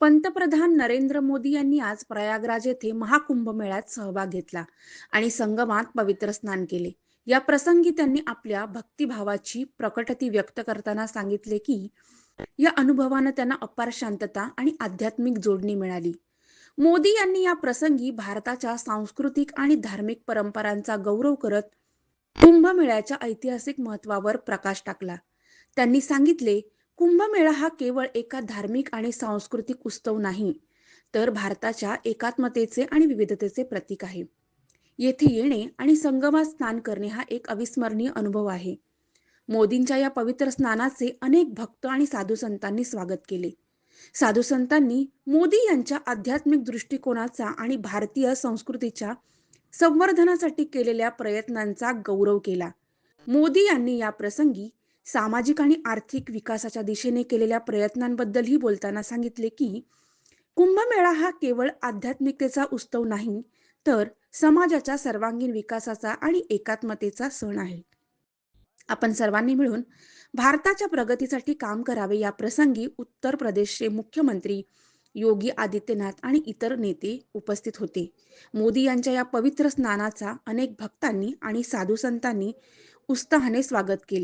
पंतप्रधान नरेंद्र मोदी यांनी आज प्रयागराज येथे महाकुंभ मेळ्यात सहभाग घेतला आणि संगमात पवित्र स्नान केले. या प्रसंगी त्यांनी आपल्या भक्तिभावाची प्रकटती व्यक्त करताना सांगितले की या अनुभवानं त्यांना अपार शांतता आणि आध्यात्मिक जोडणी मिळाली. मोदी यांनी या प्रसंगी भारताच्या सांस्कृतिक आणि धार्मिक परंपरांचा गौरव करत कुंभमेळ्याच्या ऐतिहासिक महत्वावर प्रकाश टाकला. त्यांनी सांगितले कुंभमेळा हा केवळ एका धार्मिक आणि सांस्कृतिक उत्सव नाही तर भारताच्या एकात्मतेचे आणि विविधतेचे प्रतीक आहे. येथे येणे आणि संगमात स्नान करणे हा एक अविस्मरणीय अनुभव आहे. मोदींच्या या पवित्र स्नानाचे अनेक भक्त आणि साधू संतांनी स्वागत केले. साधू संतांनी मोदी यांच्या आध्यात्मिक दृष्टिकोनाचा आणि भारतीय संस्कृतीच्या संवर्धनासाठी केलेल्या प्रयत्नांचा गौरव केला. मोदी यांनी या प्रसंगी सामाजिक आणि आर्थिक विकासाच्या दिशेने केलेल्या प्रयत्नांबद्दलही बोलताना सांगितले की कुंभमेळा हा केवळ आध्यात्मिकतेचा उत्सव नाही तर समाजाच्या सर्वांगीण विकासाचा आणि एकात्मतेचा सण आहे. आपण सर्वांनी मिळून भारताच्या प्रगतीसाठी काम करावे या प्रसंगी उत्तर प्रदेशचे मुख्यमंत्री योगी आदित्यनाथ आणि इतर नेते उपस्थित होते. मोदी यांच्या या पवित्र स्नानाचा अनेक भक्तांनी आणि साधू संतांनी उत्साहाने स्वागत केले.